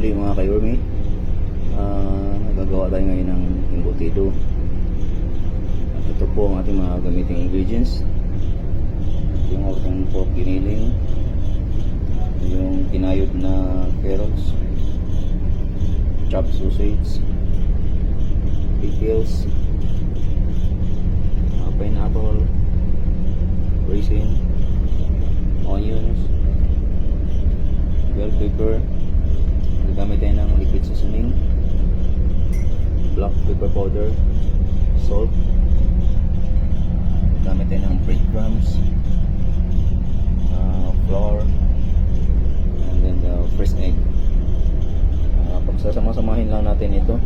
muli mga kayormi. Ah, nagagawa tayo ngayon ng embutido. At ito po ang ating mga gamiting ingredients. Yung ating pork giniling, yung kinayod na carrots, chopped sausage, pickles, uh, pineapple, raisin, onions, bell pepper, gagamit tayo ng liquid seasoning, black pepper powder, salt, gamit tayo ng breadcrumbs, uh, flour, and then the fresh egg. Uh, pagsasama-samahin lang natin ito.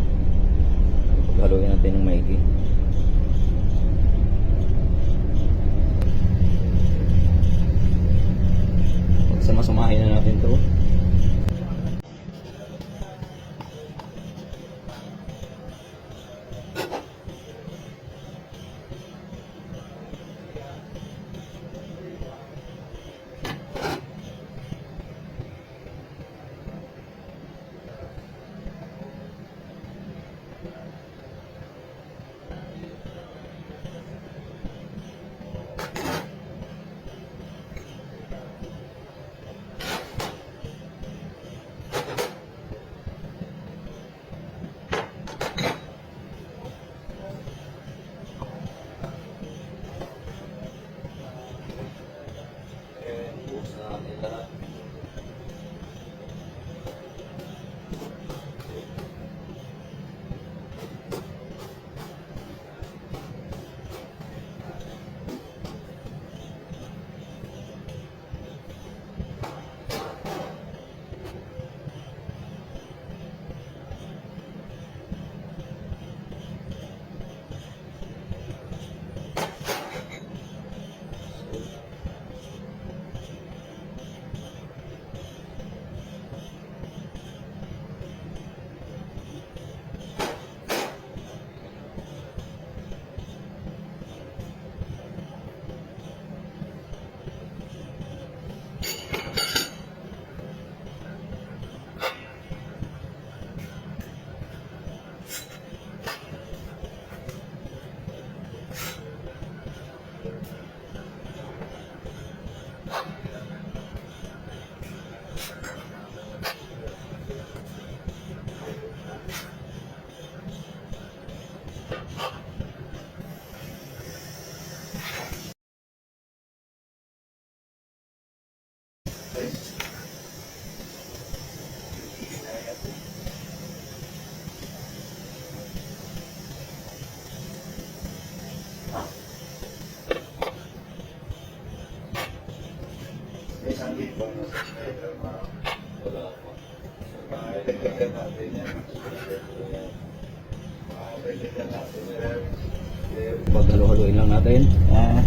Pag halo-haloin lang natin. Ah,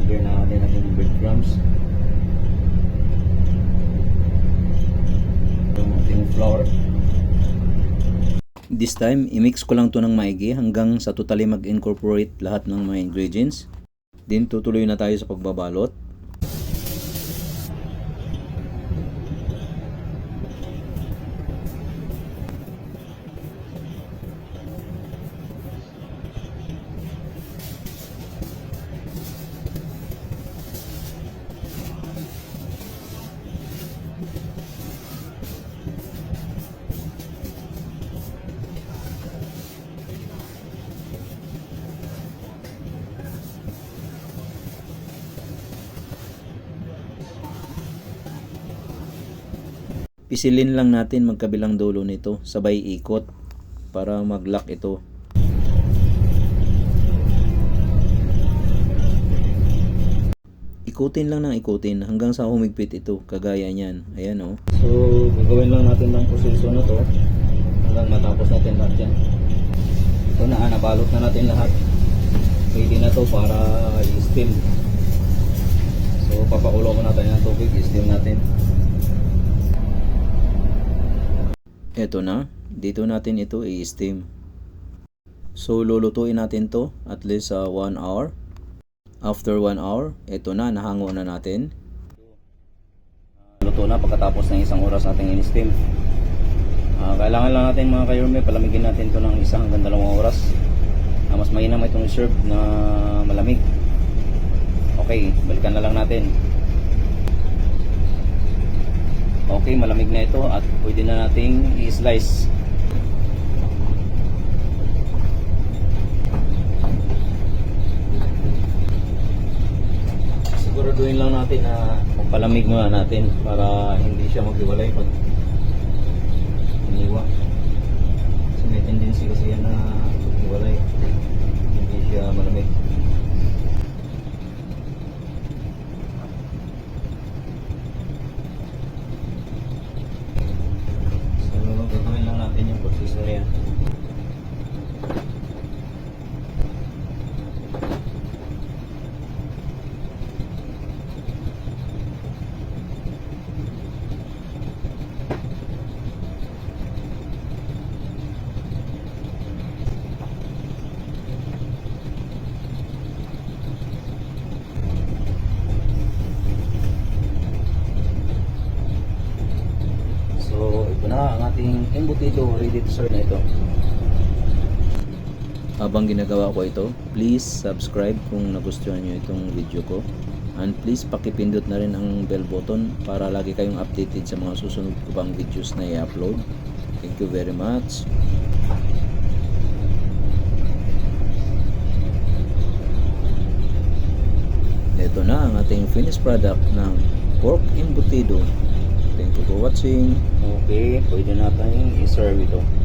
lagyan na natin yung breadcrumbs. Yung ating flour. This time, i-mix ko lang to ng maigi hanggang sa totally mag-incorporate lahat ng mga ingredients. Then tutuloy na tayo sa pagbabalot. Pisilin lang natin magkabilang dulo nito, sabay ikot para mag-lock ito. Ikutin lang ng ikutin hanggang sa humigpit ito, kagaya niyan. Ayan o. So, gagawin lang natin ng proseso na to hanggang matapos natin lahat yan. Ito na, nabalot na natin lahat. Pwede na to para i-steam. So, papakulo ko natin ng tubig, i-steam natin. Ito na, dito natin ito i-steam. So lulutuin natin to at least 1 hour. After 1 hour, ito na, nahango na natin. Luto na pagkatapos ng isang oras nating in-steam. Ah, kailangan lang natin mga kayorme, palamigin natin to ng isang hanggang dalawang oras. Ah, mas mainam itong reserve na malamig. Okay, balikan na lang natin. Okay, malamig na ito at pwede na nating i-slice. Siguraduhin lang natin na palamig muna natin para hindi siya maghiwalay pag iniwa. Kasi may tendency kasi yan na maghiwalay. Hindi siya malamig. So, gagawin lang natin yung proseso na yan. So, ito na ang ating embutido ready to serve na ito. Habang ginagawa ko ito, please subscribe kung nagustuhan nyo itong video ko. And please pakipindot na rin ang bell button para lagi kayong updated sa mga susunod ko pang videos na i-upload. Thank you very much. Ito na ang ating finished product ng pork embutido. Thank you for watching. Okay, pwede natin i-serve ito.